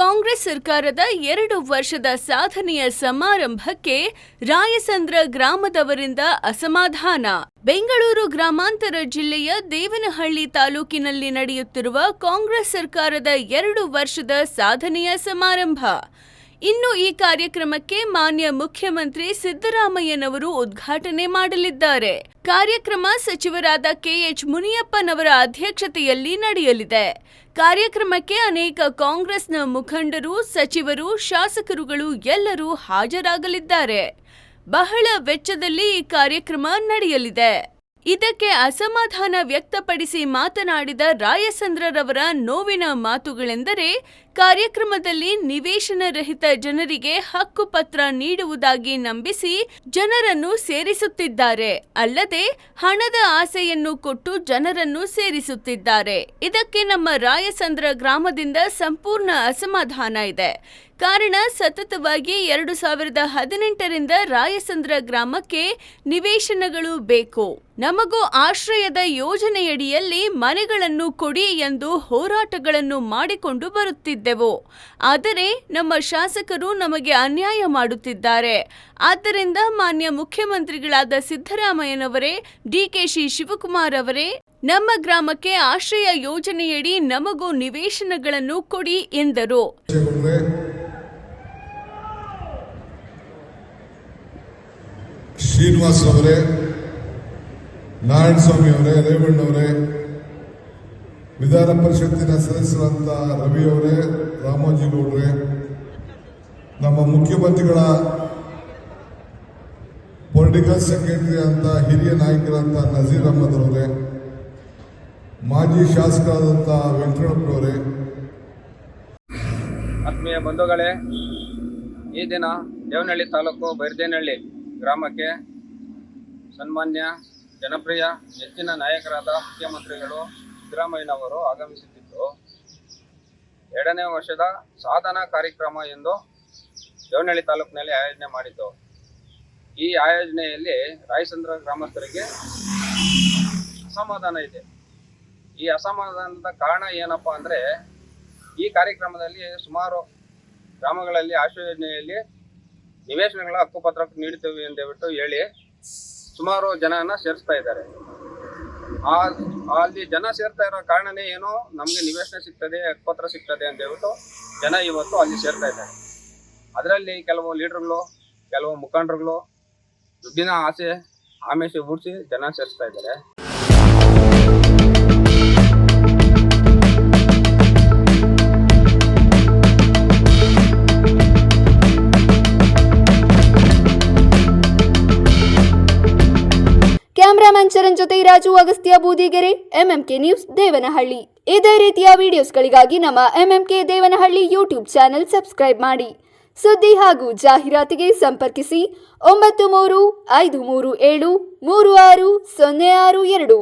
ಕಾಂಗ್ರೆಸ್ ಸರ್ಕಾರದ ಎರಡು ವರ್ಷದ ಸಾಧನೆಯ ಸಮಾರಂಭಕ್ಕೆ ರಾಯಸಂದ್ರ ಗ್ರಾಮದವರಿಂದ ಅಸಮಾಧಾನ. ಬೆಂಗಳೂರು ಗ್ರಾಮಾಂತರ ಜಿಲ್ಲೆಯ ದೇವನಹಳ್ಳಿ ತಾಲೂಕಿನಲ್ಲಿ ನಡೆಯುತ್ತಿರುವ ಕಾಂಗ್ರೆಸ್ ಸರ್ಕಾರದ ಎರಡು ವರ್ಷದ ಸಾಧನೆಯ ಸಮಾರಂಭ. ಇನ್ನು ಈ ಕಾರ್ಯಕ್ರಮಕ್ಕೆ ಮಾನ್ಯ ಮುಖ್ಯಮಂತ್ರಿ ಸಿದ್ದರಾಮಯ್ಯನವರು ಉದ್ಘಾಟನೆ ಮಾಡಲಿದ್ದಾರೆ. ಕಾರ್ಯಕ್ರಮ ಸಚಿವರಾದ ಕೆಎಚ್ ಮುನಿಯಪ್ಪನವರ ಅಧ್ಯಕ್ಷತೆಯಲ್ಲಿ ನಡೆಯಲಿದೆ. ಕಾರ್ಯಕ್ರಮಕ್ಕೆ ಅನೇಕ ಕಾಂಗ್ರೆಸ್ನ ಮುಖಂಡರು, ಸಚಿವರು, ಶಾಸಕರುಗಳು ಎಲ್ಲರೂ ಹಾಜರಾಗಲಿದ್ದಾರೆ. ಬಹಳ ವೆಚ್ಚದಲ್ಲಿ ಈ ಕಾರ್ಯಕ್ರಮ ನಡೆಯಲಿದೆ. ಇದಕ್ಕೆ ಅಸಮಾಧಾನ ವ್ಯಕ್ತಪಡಿಸಿ ಮಾತನಾಡಿದ ರಾಯಸಂದ್ರರವರ ನೋವಿನ ಮಾತುಗಳೆಂದರೆ ಕಾರ್ಯಕ್ರಮದಲ್ಲಿ ನಿವೇಶನ ರಹಿತ ಜನರಿಗೆ ಹಕ್ಕುಪತ್ರ ನೀಡುವುದಾಗಿ ನಂಬಿಸಿ ಜನರನ್ನು ಸೇರಿಸುತ್ತಿದ್ದಾರೆ. ಅಲ್ಲದೆ ಹಣದ ಆಸೆಯನ್ನು ಕೊಟ್ಟು ಜನರನ್ನು ಸೇರಿಸುತ್ತಿದ್ದಾರೆ. ಇದಕ್ಕೆ ನಮ್ಮ ರಾಯಸಂದ್ರ ಗ್ರಾಮದಿಂದ ಸಂಪೂರ್ಣ ಅಸಮಾಧಾನ ಇದೆ. ಕಾರಣ ಸತತವಾಗಿ ಎರಡು ಸಾವಿರದ ಹದಿನೆಂಟರಿಂದ ರಾಯಸಂದ್ರ ಗ್ರಾಮಕ್ಕೆ ನಿವೇಶನಗಳು ಬೇಕು. ನಮಗೂ ಆಶ್ರಯದ ಯೋಜನೆಯಡಿಯಲ್ಲಿ ಮನೆಗಳನ್ನು ಕೊಡಿ ಎಂದು ಹೋರಾಟಗಳನ್ನು ಮಾಡಿಕೊಂಡು ಬರುತ್ತಿದ್ದೆವು. ಆದರೆ ನಮ್ಮ ಶಾಸಕರು ನಮಗೆ ಅನ್ಯಾಯ ಮಾಡುತ್ತಿದ್ದಾರೆ. ಆದ್ದರಿಂದ ಮಾನ್ಯ ಮುಖ್ಯಮಂತ್ರಿಗಳಾದ ಸಿದ್ದರಾಮಯ್ಯನವರೇ, ಡಿಕೆಶಿ ಶಿವಕುಮಾರ್ ಅವರೇ, ನಮ್ಮ ಗ್ರಾಮಕ್ಕೆ ಆಶ್ರಯ ಯೋಜನೆಯಡಿ ನಮಗೂ ನಿವೇಶನಗಳನ್ನು ಕೊಡಿ ಎಂದರು. ಶ್ರೀನಿವಾಸ್ ಅವರೇ ನಾರಾಯಣ ಸ್ವಾಮಿ ಅವರೇ ರೇವಣ್ಣವರೇ ವಿಧಾನ ಪರಿಷತ್ತಿನ ಸದಸ್ಯರಾದ ರವಿ ಅವರೇ, ರಾಮೋಜಿ ಗೌಡರೇ, ನಮ್ಮ ಮುಖ್ಯಮಂತ್ರಿಗಳ ಪೊಲಿಟಿಕಲ್ ಸೆಕ್ರೆಟರಿ ಅಂತ ಹಿರಿಯ ನಾಯಕರಂತ ನಜೀರ್ ಅಹಮದ್ ಅವರೇ, ಮಾಜಿ ಶಾಸಕರಾದಂಥ ವೆಂಕಟಪ್ಪನವರೇ ಆತ್ಮೀಯ ಬಂಧುಗಳೇ, ಈ ದಿನ ದೇವನಹಳ್ಳಿ ತಾಲೂಕು ಬೈರ್ದೇನಹಳ್ಳಿ ಗ್ರಾಮಕ್ಕೆ ಸನ್ಮಾನ್ಯ, ಜನಪ್ರಿಯ, ನೆಚ್ಚಿನ ನಾಯಕರಾದ ಮುಖ್ಯಮಂತ್ರಿಗಳು ಸಿದ್ದರಾಮಯ್ಯನವರು ಆಗಮಿಸುತ್ತಿದ್ದು, ಎರಡನೇ ವರ್ಷದ ಸಾಧನಾ ಕಾರ್ಯಕ್ರಮ ಎಂದು ದೇವನಹಳ್ಳಿ ತಾಲೂಕಿನಲ್ಲಿ ಆಯೋಜನೆ ಮಾಡಿದ್ದು. ಈ ಆಯೋಜನೆಯಲ್ಲಿ ರಾಯಚಂದ್ರ ಗ್ರಾಮಸ್ಥರಿಗೆ ಅಸಮಾಧಾನ ಇದೆ. ಈ ಅಸಮಾಧಾನದ ಕಾರಣ ಏನಪ್ಪ ಅಂದರೆ, ಈ ಕಾರ್ಯಕ್ರಮದಲ್ಲಿ ಸುಮಾರು ಗ್ರಾಮಗಳಲ್ಲಿ ಆಶ್ರಯ ಯೋಜನೆಯಲ್ಲಿ ನಿವೇಶನಗಳ ಹಕ್ಕುಪತ್ರ ನೀಡುತ್ತೇವೆ ಎಂದು ಹೇಳಿ ಸುಮಾರು ಜನನ ಸೇರಿಸ್ತಾ ಇದ್ದಾರೆ. ಆ, ಅಲ್ಲಿ ಜನ ಸೇರ್ತಾ ಇರೋ ಕಾರಣನೇ ಏನೋ ನಮಗೆ ನಿವೇಶನ ಸಿಗ್ತದೆ, ಪತ್ರ ಸಿಗ್ತದೆ ಅಂತ ಹೇಳ್ಬಿಟ್ಟು ಜನ ಇವತ್ತು ಅಲ್ಲಿ ಸೇರ್ತಾ ಇದ್ದಾರೆ. ಅದರಲ್ಲಿ ಕೆಲವು ಲೀಡರ್ಗಳು, ಕೆಲವು ಮುಖಂಡರುಗಳು ದುಡ್ಡಿನ ಆಸೆ ಆಮೇಶ ಹೂಡಿಸಿ ಜನ ಸೇರಿಸ್ತಾ ಇದ್ದಾರೆ. ಕ್ಯಾಮರಾಮನ್ ಚರಣ್ ಜೊತೆ ರಾಜು ಅಗಸ್ತ್ಯ ಬೂದಿಗೆರೆ ಎಂಎಂಕೆ ನ್ಯೂಸ್ ದೇವನಹಳ್ಳಿ. ಇದೇ ರೀತಿಯ ವಿಡಿಯೋಸ್ಗಳಿಗಾಗಿ ನಮ್ಮ MMK Devanahalli YouTube channel subscribe ಮಾಡಿ. ಸುದ್ದಿ ಹಾಗೂ ಜಾಹೀರಾತಿಗೆ ಸಂಪರ್ಕಿಸಿ ಒಂಬತ್ತು ಮೂರು ಐದು ಮೂರು ಏಳು ಮೂರು ಆರು ಸೊನ್ನೆ ಆರು ಎರಡು.